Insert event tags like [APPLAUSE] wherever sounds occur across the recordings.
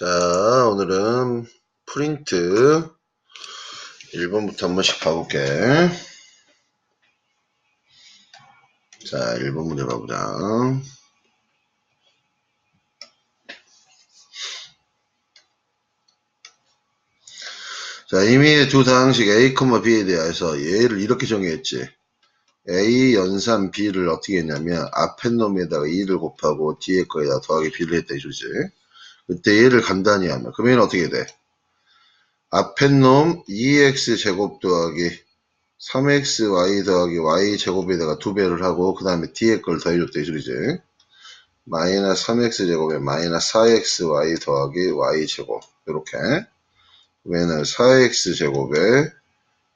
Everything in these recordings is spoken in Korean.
자, 오늘은 프린트 1번부터 한 번씩 봐볼게. 자, 1번 문제 봐보자. 자, 이미 두 상식 A, B에 대해서 얘를 이렇게 정의했지. A 연산 B를 어떻게 했냐면 앞에 놈에다가 2를 곱하고 뒤에 거에다 더하기 B를 했다 이소지. 그때 얘를 간단히 하면 그러면 어떻게 돼? 앞에 놈 2x 제곱 더하기 3xy 더하기 y 제곱에다가 두 배를 하고 그 다음에 뒤에 걸 더해줬다 이 소리지. 마이너스 3x 제곱에 마이너스 4xy 더하기 y 제곱 이렇게 그러면 4x 제곱에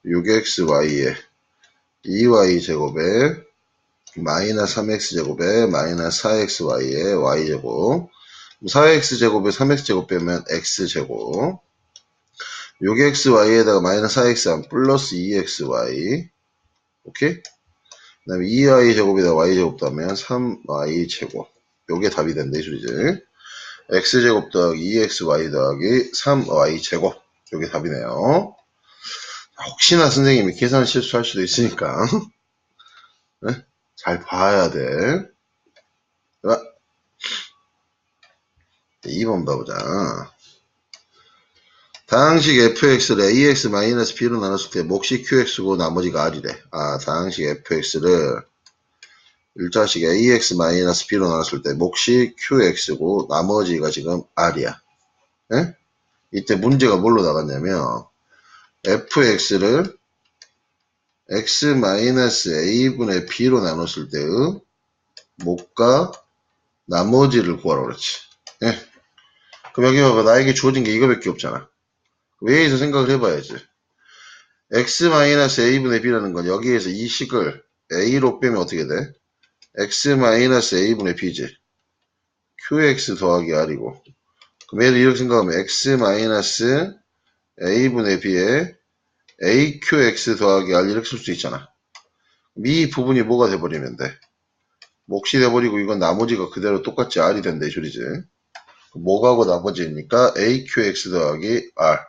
6xy에 2y 제곱에 마이너스 3x 제곱에 마이너스 4xy에 y 제곱 4x 제곱에 3x 제곱 빼면 x 제곱. 6xy에다가 마이너스 4x 한 플러스 2xy 오케이? 그 다음에 2y 제곱에다 y 제곱 더하면 3y 제곱. 요게 답이 된다 이 소리지. X 제곱 더하기 2xy 더하기 3y 제곱. 요게 답이네요. 혹시나 선생님이 계산 실수할 수도 있으니까. [LAUGHS] 네? 잘 봐야 돼. 자, 2번 봐보자 다항식 fx를 ax-b로 나눴을 때 몫이 qx고 나머지가 r이래. 아, 다항식 fx를 일자식 ax-b로 나눴을 때 몫이 qx고 나머지가 지금 r이야. 예? 이때 문제가 뭘로 나갔냐면 fx를 x-a분의 b로 나눴을 때의 몫과 나머지를 구하라고 그랬지. 예? 그럼 여기 봐봐. 나에게 주어진 게 이거밖에 없잖아. 왜에서 생각을 해봐야지. x-a분의 b라는 건 여기에서 이 식을 a로 빼면 어떻게 돼? x-a분의 b지. qx 더하기 r이고. 그럼 얘를 이렇게 생각하면 x-a분의 b에 aqx 더하기 r 이렇게 쓸 수 있잖아. 이 부분이 뭐가 돼버리면 돼? 몫이 돼버리고 이건 나머지가 그대로 똑같이 r이 이 소리지. 뭐가고 나머지니까 aqx 더하기 r.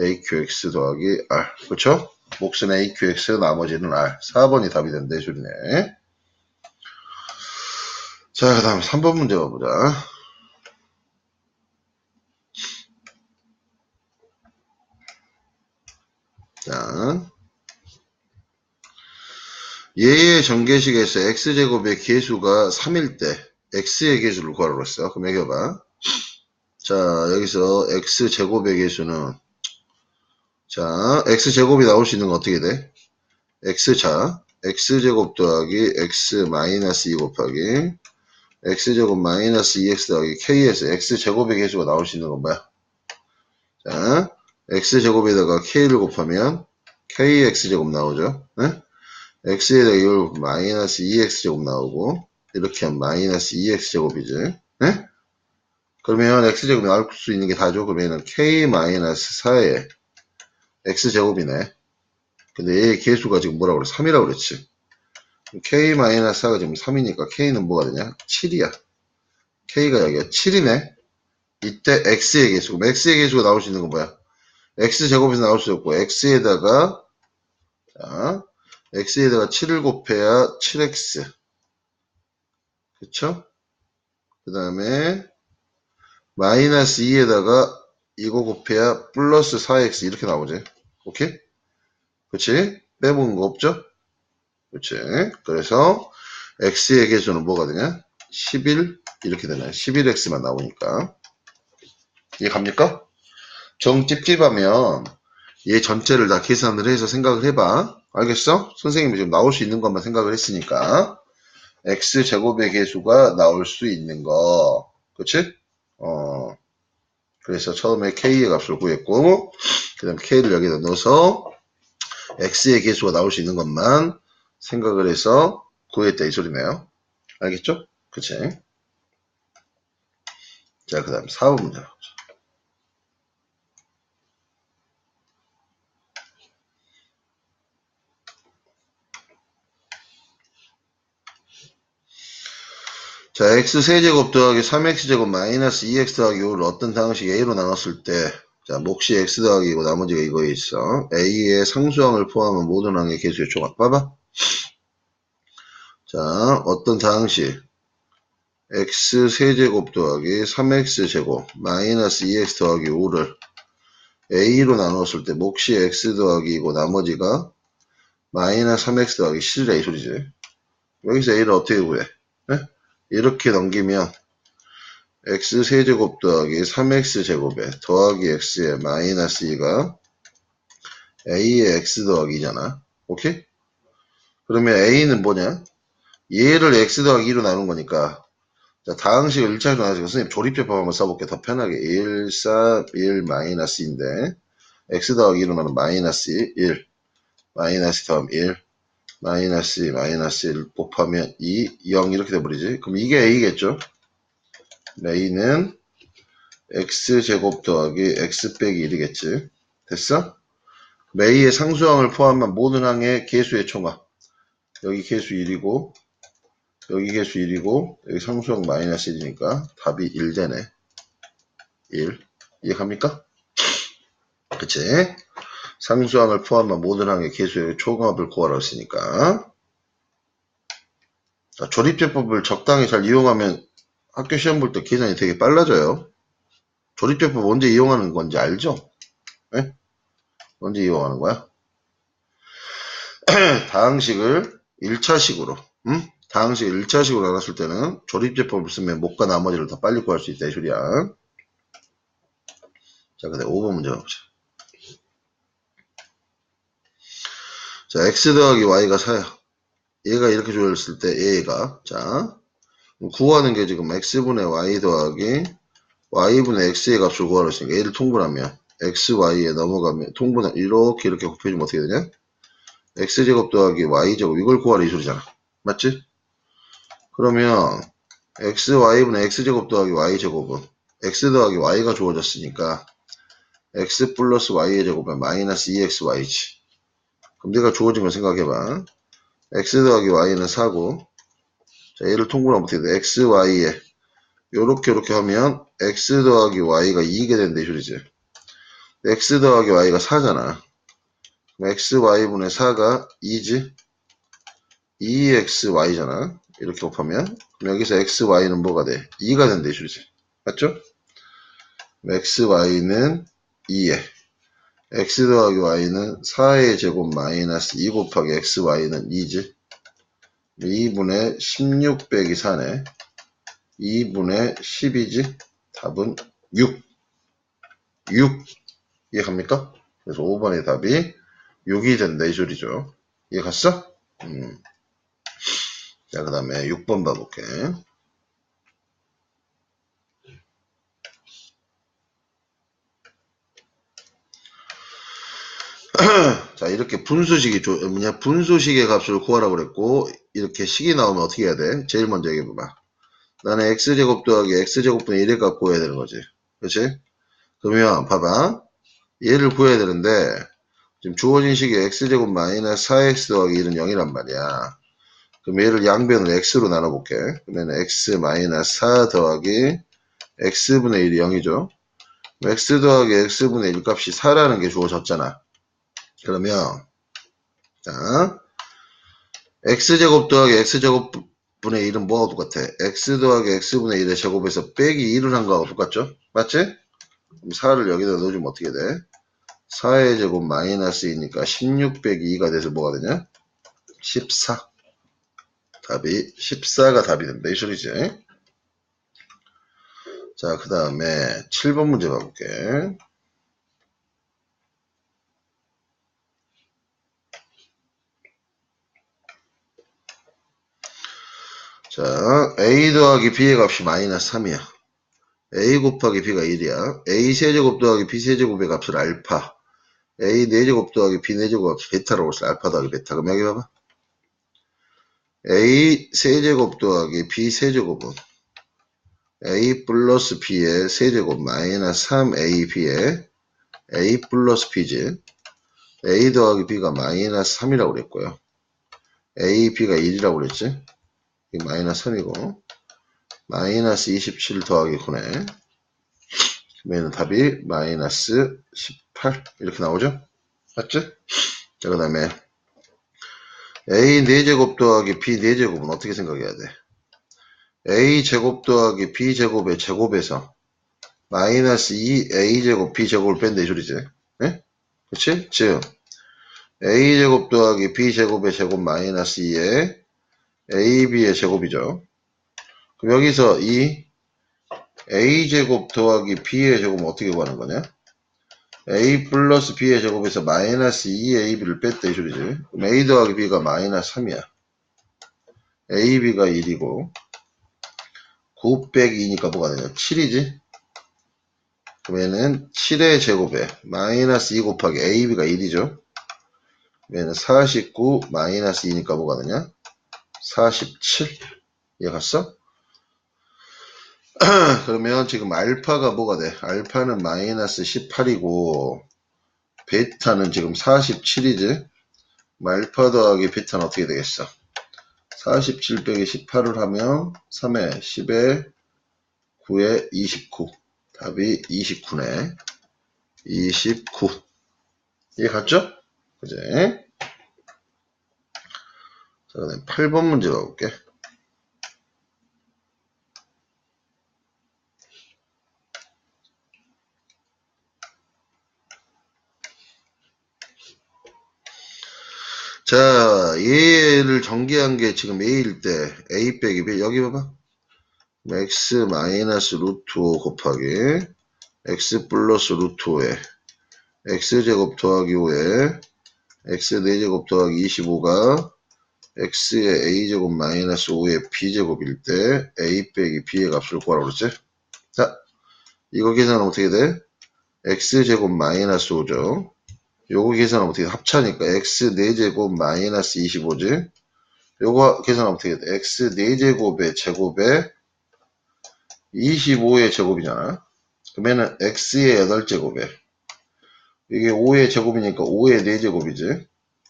AQX 더하기 R. 그쵸? 몫은 AQX, 나머지는 R. 4번이 답이 이 소리네. 자, 그 다음 3번 문제 봐보자. 자. 얘의 전개식에서 x제곱의 개수가 3일 때 x의 개수를 구하라고 했어. 그럼 여기 봐. 자, 여기서 x제곱의 개수는 자, x제곱이 나올 수 있는 건 어떻게 돼? x자, x제곱 더하기 x 마이너스 2 곱하기 x제곱 마이너스 2x 더하기 k에서 x제곱의 개수가 나올 수 있는 건 뭐야? 자, x제곱에다가 k를 곱하면 kx제곱 나오죠? 네? x에다가 이걸 마이너스 2x제곱 나오고 이렇게 하면 마이너스 2x제곱이지? 네? 그러면 x제곱이 나올 수 있는 게 다죠? 그러면 k 마이너스 4에 x제곱이네. 근데 얘의 개수가 지금 뭐라고 그래? 3이라고 그랬지. k-4가 지금 3이니까 k는 뭐가 되냐? 7이야. k가 여기야. 7이네. 이때 x의 개수. 그럼 x의 개수가 나올 수 있는 건 뭐야? x제곱에서 나올 수 없고 x에다가 자, x에다가 7을 곱해야 7x. 그쵸? 그 다음에 마이너스 2에다가 이거 곱해야 플러스 4x 이렇게 나오지. 오케이? 그치? 빼먹은 거 없죠? 그치? 그래서 x의 개수는 뭐가 되냐? 11 이렇게 되나요? 11x만 나오니까 이해 갑니까? 정 찝찝하면 얘 전체를 다 계산을 해서 생각을 해봐. 알겠어? 선생님이 지금 나올 수 있는 것만 생각을 했으니까 x제곱의 개수가 나올 수 있는 거 그치? 어 그래서 처음에 k의 값을 구했고 그 다음 k를 여기다 넣어서 x의 개수가 나올 수 있는 것만 생각을 해서 구했다 이 소리네요. 알겠죠? 그치? 자, 그 다음 4번 문제 자. 자, x 세제곱 더하기 3x제곱 마이너스 2x 더하기 5를 어떤 방식 a로 나눴을 때, 자, 몫이 x 더하기고 나머지가 이거에 있어. a의 상수항을 포함한 모든 항의 개수의 총합. 봐봐. 자, 어떤 상식. x 세제곱 더하기 3x제곱 마이너스 2x 더하기 5를 a로 나눴을 때 몫이 x 더하기고 나머지가 마이너스 3x 더하기 7이라 이 소리지. 여기서 a를 어떻게 구해? 네? 이렇게 넘기면 x 세제곱 더하기 3x 제곱에 더하기 x에 마이너스 2가 a의 x 더하기잖아. 오케이? 그러면 a는 뭐냐? 얘를 x 더하기 2로 나눈 거니까 자, 다항식을 1차로 나눠서 선생님 조립제법 한번 써볼게 더 편하게 1, 3, 1 마이너스인데 x 더하기 2로 나누면 마이너스 1 마이너스 더하면 1 마이너스 2, 마이너스 1 곱하면 2, 0 이렇게 돼버리지. 그럼 이게 a겠죠? a는 x제곱 더하기 x 빼기 1이겠지. 됐어? a의 상수항을 포함한 모든 항의 개수의 총합. 여기 개수 1이고 여기 개수 1이고 여기 상수항 마이너스 1이니까 답이 1 되네. 1. 이해갑니까? 그치? 상수항을 포함한 모든 항의 개수의 총합을 구하라고 했으니까 자, 조립제법을 적당히 잘 이용하면 학교 시험 볼 때 계산이 되게 빨라져요. 조립제법 언제 이용하는 건지 알죠? 네? 언제 이용하는 거야? [CLEARS THROAT] 다항식을 1차식으로 음? 다항식을 1차식으로 나눴을 때는 조립제법을 쓰면 목과 나머지를 더 빨리 구할 수 있다 이 소리야. 자, 그 다음 5번 문제 가보자. 자, x 더하기 y가 4야. 얘가 이렇게 조였을 때 얘가 자 구하는 게 지금 x분의 y 더하기 y분의 x의 값을 구하라 했으니까 얘를 통분하면 x, y에 넘어가면 통분하 이렇게 이렇게 곱해주면 어떻게 되냐? x제곱 더하기 y제곱 이걸 구하라 이 소리잖아. 맞지? 그러면 x, y분의 x제곱 더하기 y제곱은 x 더하기 y가 주어졌으니까 x 플러스 y의 제곱은 마이너스 2xy지. 그럼 내가 주어진 걸 생각해봐. x 더하기 y는 4고 자 얘를 통분하면 어떻게 돼? x, y에 요렇게 요렇게 하면 x 더하기 y가 2게 된다 이 소리지. x 더하기 y가 4잖아. 그럼 x, y분의 4가 2지? 2xy잖아. 이렇게 곱하면 그럼 여기서 x, y는 뭐가 돼? 2가 된다 이 소리지. 맞죠? x, y는 2에 x 더하기 y는 4의 제곱 마이너스 2 곱하기 x, y는 2지. 2분의 16 빼기 4네. 2분의 10이지. 답은 6. 6. 이해갑니까? 그래서 5번의 답이 6이 된다 이 소리죠. 이해갔어? 음. 자, 그 다음에 6번 봐볼게. [CLEARS THROAT] 자, 이렇게 분수식이, 조, 뭐냐, 분수식의 값을 구하라고 그랬고, 이렇게 식이 나오면 어떻게 해야 돼? 제일 먼저 얘기해봐봐. 나는 x제곱 더하기 x제곱분의 1의 값 구해야 되는 거지. 그렇지? 그러면, 봐봐. 얘를 구해야 되는데, 지금 주어진 식이 x제곱 마이너스 4x 더하기 1은 0이란 말이야. 그럼 얘를 양변을 x로 나눠볼게. 그러면 x 마이너스 4 더하기 x분의 1이 0이죠. x 더하기 x분의 1 값이 4라는 게 주어졌잖아. 그러면 자 x제곱 더하기 x제곱 분의 1은 뭐하고 똑같아? x 더하기 x분의 1의 제곱에서 빼기 1을 한 거하고 똑같죠? 맞지? 그럼 4를 여기다 넣어주면 어떻게 돼? 4의 제곱 마이너스 2니까 16 빼기 2가 돼서 뭐가 되냐? 14 답이 14가 답이 된다 이 소리지 자 그 다음에 7번 문제 봐볼게 자, a 더하기 b의 값이 마이너스 3이야. a 곱하기 b가 1이야. a 세제곱 더하기 b 세제곱의 값을 알파. a 4제곱 더하기 b 4제곱 값을 베타라고 했어. 알파 더하기 베타. 그럼 여기 봐봐. a 세제곱 더하기 b 세제곱은 a 플러스 b의 세제곱 마이너스 3ab의 a 플러스 b지. a 더하기 b가 마이너스 3이라고 그랬고요. a, b가 1이라고 그랬지. 이 마이너스 3이고 마이너스 27 더하기 9네. 그러면 답이 마이너스 18 이렇게 나오죠? 맞지? 자, 그 다음에 a 4제곱 더하기 b 4제곱은 어떻게 생각해야 돼? a 제곱 더하기 b 제곱의 제곱에서 마이너스 2a 제곱 b 제곱을 뺀다 이 소리지. 예? 그치? 즉 a 제곱 더하기 b 제곱의 제곱 마이너스 2에 ab의 제곱이죠. 그럼 여기서 이 a 제곱 더하기 b의 제곱은 어떻게 구하는 거냐? a 플러스 b의 제곱에서 마이너스 2ab를 뺐다 이 소리지. 그럼 a 더하기 b가 마이너스 3이야. ab가 1이고 9 빼기 2니까 뭐가 되냐? 7이지? 그러면은 7의 제곱에 마이너스 2 곱하기 ab가 1이죠. 그러면 49 마이너스 2니까 뭐가 되냐? 47 이해 갔어? [CLEARS THROAT] 그러면 지금 알파가 뭐가 돼? 알파는 마이너스 18이고 베타는 지금 47이지? 알파 더하기 베타는 어떻게 되겠어? 47 빼기 18을 하면 3에 10에 9에 29 답이 29네 29 이해 갔죠? 그제 자 그 다음 8번 문제 가볼게 자, 얘를 전개한 게 지금 a일 때 a 빼기 b 여기 봐봐. x 마이너스 루트 5 곱하기 x 플러스 루트 5에 x제곱 더하기 5에 x 4제곱 더하기 25가 x의 a제곱 마이너스 5의 b제곱일 때 a 빼기 b의 값을 구하라고 그랬지? 자, 이거 계산하면 어떻게 돼? x제곱 마이너스 5죠. 요거 계산하면 어떻게 돼? 합차니까 x 4제곱 마이너스 25지? 요거 계산하면 어떻게 돼? x 4제곱의 제곱에 25의 제곱이잖아. 그러면은 x의 8제곱에 이게 5의 제곱이니까 5의 4제곱이지.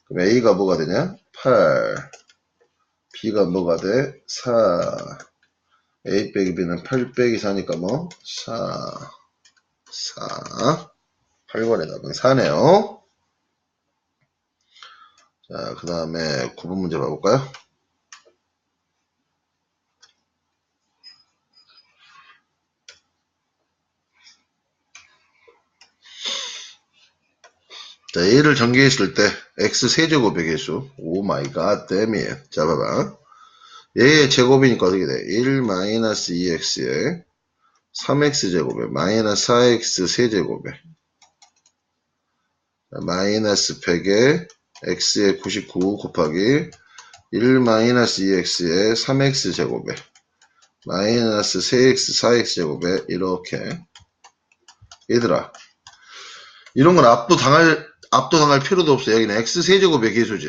그럼 a가 뭐가 되냐? 8 b가 뭐가 돼? 4 a 빼기 b는 8 빼기 4니까 뭐? 4 4 8번의 답은 4네요. 자, 그 다음에 9번 문제 봐볼까요? 자, a를 전개했을 때 x 세제곱의 개수 오 마이 갓 댐이에요. 자, 봐봐. 얘의 제곱이니까 어떻게 돼? 1 마이너스 2x에 3x 제곱에 마이너스 4x 세제곱에 마이너스 100에 x에 99 곱하기 1 마이너스 2x에 3x 제곱에 마이너스 3x 4x 제곱에 이렇게 얘들아 이런 건 압도 당할 압도당할 필요도 없어 여기는 x 세제곱의 개수지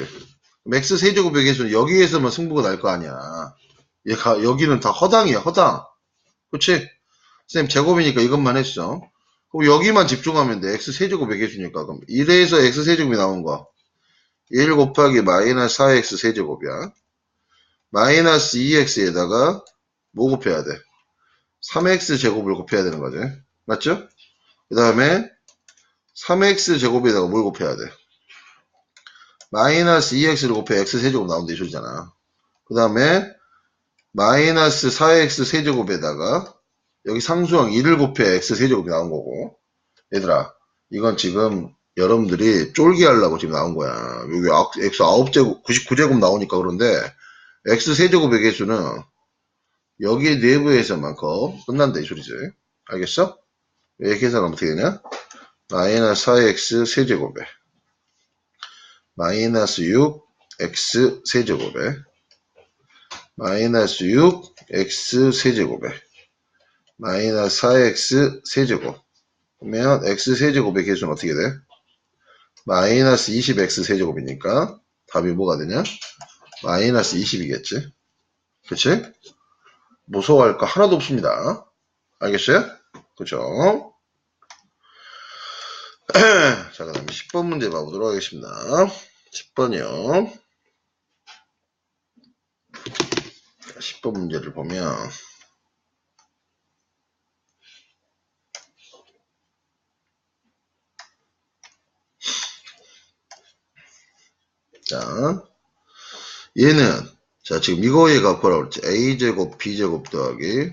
그럼 x 세제곱의 개수는 여기에서만 승부가 날 거 아니야 얘가 여기는 다 허당이야 허당 그치? 선생님 제곱이니까 이것만 했어 그럼 여기만 집중하면 돼 x 세제곱의 개수니까 그럼 1에서 x 세제곱이 나온 거 1 곱하기 마이너스 4x 세제곱이야. 마이너스 2x에다가 뭐 곱해야 돼? 3x 제곱을 곱해야 되는 거지. 맞죠? 그 다음에 3x 제곱에다가 뭘 곱해야 돼? 마이너스 2x를 곱해 x 세제곱 나온다 이 소리잖아. 그 다음에 마이너스 4x 세제곱에다가 여기 상수항 1을 곱해 x 세제곱이 나온 거고 얘들아 이건 지금 여러분들이 쫄게 하려고 지금 나온 거야. 여기 x 9제곱, 99제곱 나오니까 그런데 x 세제곱의 개수는 여기 내부에서만큼 끝난다 이 소리지. 알겠어? 왜 계산하면 어떻게 되냐? 마이너스 4x 세제곱에 마이너스 6x 세제곱에 마이너스 6x 세제곱에 마이너스 4x 세제곱 그러면 x 세제곱의 개수는 어떻게 돼? 마이너스 20x 세제곱이니까 답이 뭐가 되냐? 마이너스 20이겠지. 그치? 무서워할 거 하나도 없습니다. 알겠어요? 그죠? [CLEARS THROAT] 자, 그 다음에 10번 문제 봐보도록 하겠습니다. 10번이요. 10번 문제를 보면, 자, 얘는, 자, 지금 이거 얘가 뭐라고 그랬지? A제곱, B제곱 더하기,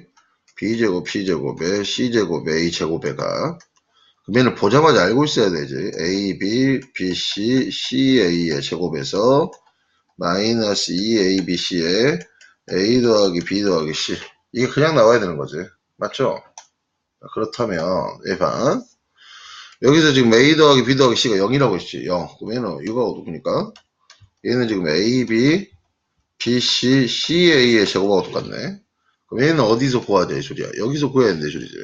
B제곱, C제곱에, C제곱, A제곱에가, 얘는 보자마자 알고 있어야 되지. ab, bc, ca의 제곱에서 마이너스 2abc에 a 더하기 b 더하기 c. 이게 그냥 나와야 되는 거지. 맞죠? 그렇다면, 얘봐. 여기서 지금 a 더하기 b 더하기 c가 0이라고 했지. 0. 그럼 얘는 이거하고 똑같으니까. 얘는 지금 a, b, b, c, c, a의 제곱하고 똑같네. 그럼 얘는 어디서 구해야 돼, 이 소리야? 여기서 구해야 되는데, 이 소리지.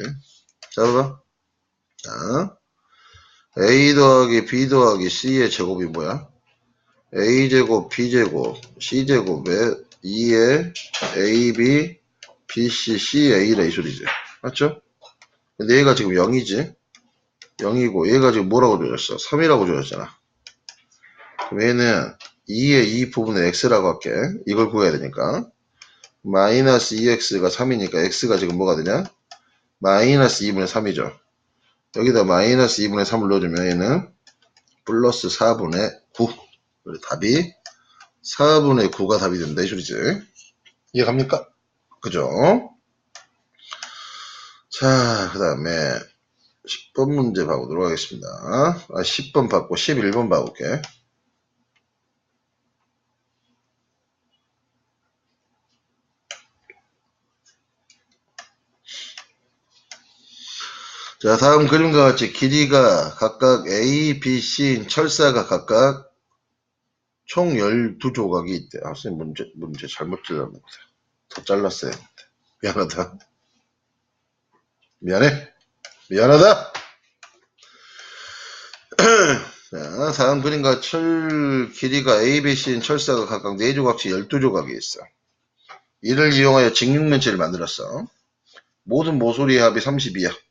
자, 봐봐. 자, a 더하기 b 더하기 c의 제곱이 뭐야? a제곱, b제곱, c제곱에 2에 ab, bc, ca라 이 소리지. 맞죠? 근데 얘가 지금 0이지? 0이고 얘가 지금 뭐라고 줘졌어? 3이라고 줘졌잖아. 그럼 얘는 2의 2 부분을 x라고 할게. 이걸 구해야 되니까. 마이너스 2x가 3이니까 x가 지금 뭐가 되냐? 마이너스 2분의 3이죠. 여기다 마이너스 2분의 3을 넣어주면 얘는 플러스 4분의 9. 그리고 답이 4분의 9가 답이 된다. 이 소리지. 이해갑니까? 그죠? 자, 그 다음에 10번 문제 봐보도록 하겠습니다. 아, 10번 받고 11번 봐볼게. 자, 다음 그림과 같이 길이가 각각 A, B, C인 철사가 각각 총 12조각이 있대. 아, 선생님 문제, 문제 잘못 잘랐네. 더 잘랐어야 했는데. 미안하다. 미안해. 미안하다. [CLEARS THROAT] 자, 다음 그림과 철 길이가 A, B, C인 철사가 각각 4조각씩 12조각이 있어. 이를 이용하여 직육면체를 만들었어. 모든 모서리의 합이 32야.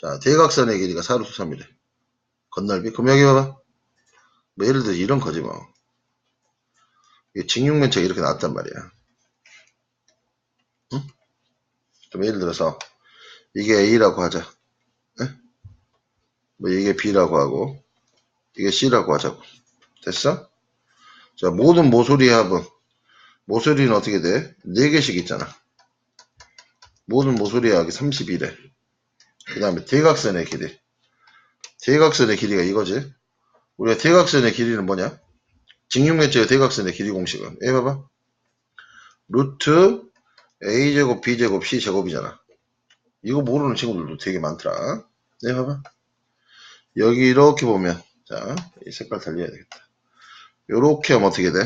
자, 대각선의 길이가 4루트 3이래. 건널비. 그럼 여기 봐봐. 뭐 예를 들어 이런 거지 뭐. 이게 직육면체가 이렇게 나왔단 말이야. 응? 그럼 예를 들어서 이게 A라고 하자. 에? 뭐 이게 B라고 하고 이게 C라고 하자고. 됐어? 자, 모든 모서리의 합은 모서리는 어떻게 돼? 4개씩 있잖아. 모든 모서리의 합이 32래. 그 다음에 대각선의 길이. 대각선의 길이가 이거지. 우리가 대각선의 길이는 뭐냐? 직육면체의 대각선의 길이 공식은. 예, 봐봐. 루트 a제곱 b제곱 c제곱이잖아. 이거 모르는 친구들도 되게 많더라. 네, 봐봐. 여기 이렇게 보면, 자, 이 색깔 달려야 되겠다. 요렇게 하면 어떻게 돼?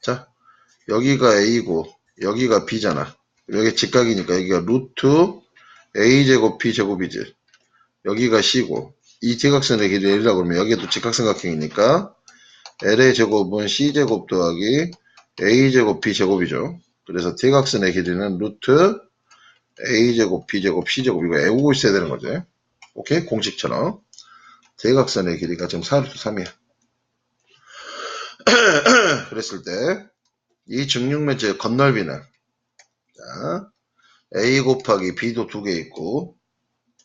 자, 여기가 a고, 여기가 b잖아. 여기 직각이니까 여기가 루트 a제곱 b제곱이지. 여기가 c고, 이 대각선의 길이 L이라고 그러면 여기도 직각삼각형이니까 L의 제곱은 C제곱 더하기 A제곱 B제곱이죠. 그래서 대각선의 길이는 루트 A제곱 B제곱 C제곱 이거 외우고 있어야 되는 거지. 오케이? 공식처럼. 대각선의 길이가 지금 4루트 3이야. [CLEARS THROAT] 그랬을 때이 증육면체의 건널비는 자, A 곱하기 B도 두 개 있고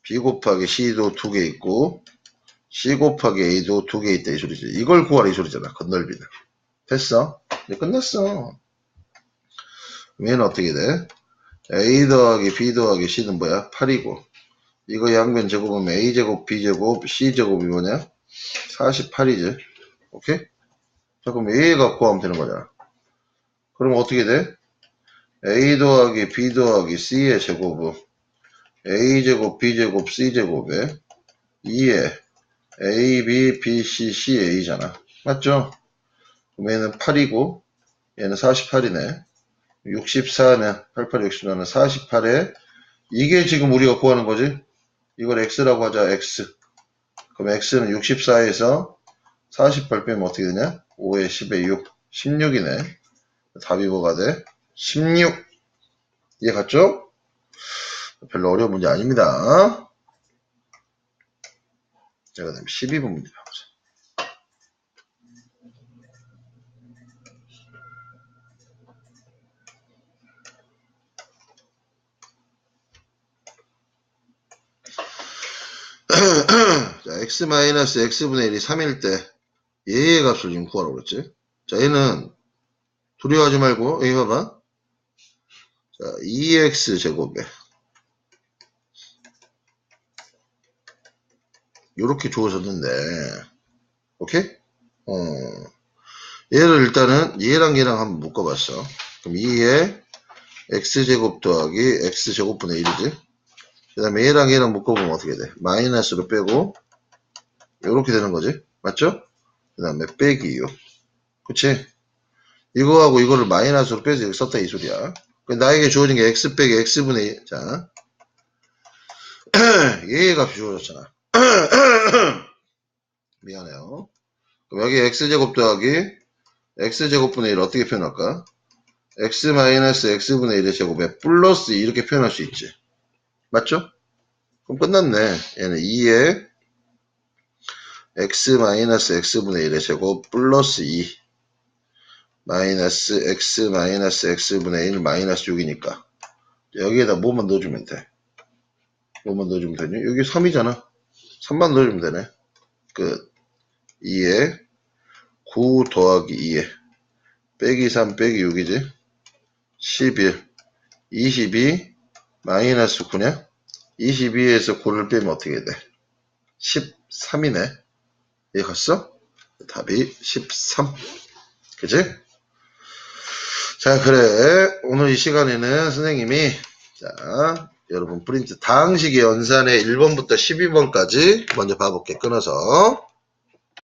B 곱하기 C도 두 개 있고 C 곱하기 A도 두 개 있다 이 소리지. 이걸 구하라 이 소리잖아. 건널비는. 됐어? 이제 끝났어. 얘는 어떻게 돼? A 더하기 B 더하기 C는 뭐야? 8이고 이거 양변 제곱하면 A제곱 B제곱 C제곱이 뭐냐? 48이지. 오케이? 자 그럼 A가 구하면 되는 거잖아. 그럼 어떻게 돼? A 더하기 B 더하기 C의 제곱은 a제곱 b제곱 c제곱에 2에 a, b, b, c, c, a잖아. 맞죠? 그럼 얘는 8이고 얘는 48이네. 64는 88, 64는 48에 이게 지금 우리가 구하는 거지? 이걸 x라고 하자 x. 그럼 x는 64에서 48 빼면 어떻게 되냐? 5에 10에 6. 16이네. 답이 뭐가 돼? 16. 이해 갔죠? 별로 어려운 문제 아닙니다. 자, 그 다음에 12번 문제 봐보자. [CLEARS THROAT] 자, x-x분의 1이 3일 때 얘의 값을 지금 구하라고 그랬지. 자, 얘는 두려워하지 말고, 여기 봐봐. 자, 2x 제곱에. 요렇게 주어졌는데, 오케이? 어. 얘를 일단은 얘랑 얘랑 한번 묶어봤어. 그럼 2에 x제곱 더하기 x제곱분의 1이지. 그 다음에 얘랑 얘랑 묶어보면 어떻게 돼? 마이너스로 빼고, 요렇게 되는 거지. 맞죠? 그 다음에 빼기 6. 그치? 이거하고 이거를 마이너스로 빼서 여기 썼다 이 소리야. 그 나에게 주어진 게 x 빼기 x분의 1. 자. [CLEARS THROAT] 얘의 값이 주어졌잖아. [CLEARS THROAT] 미안해요. 그럼 여기 x제곱 더하기 x제곱분의 1 어떻게 표현할까? x 마이너스 x분의 1의 제곱에 플러스 2 이렇게 표현할 수 있지. 맞죠? 그럼 끝났네. 얘는 2에 x 마이너스 x분의 1의 제곱 플러스 2 마이너스 x 마이너스 x분의 1 마이너스 6이니까 여기에다 뭐만 넣어주면 돼. 뭐만 넣어주면 되니? 여기 3이잖아. 3만 넣어주면 되네. 끝. 2에 9 더하기 2에 빼기 3 빼기 6이지. 11 22 마이너스 9냐? 22에서 9를 빼면 어떻게 돼? 13이네. 이해 갔어? 답이 13. 그지? 자, 그래. 오늘 이 시간에는 선생님이, 자, 여러분 프린트 다항식의 연산의 1번부터 12번까지 먼저 봐볼게. 끊어서.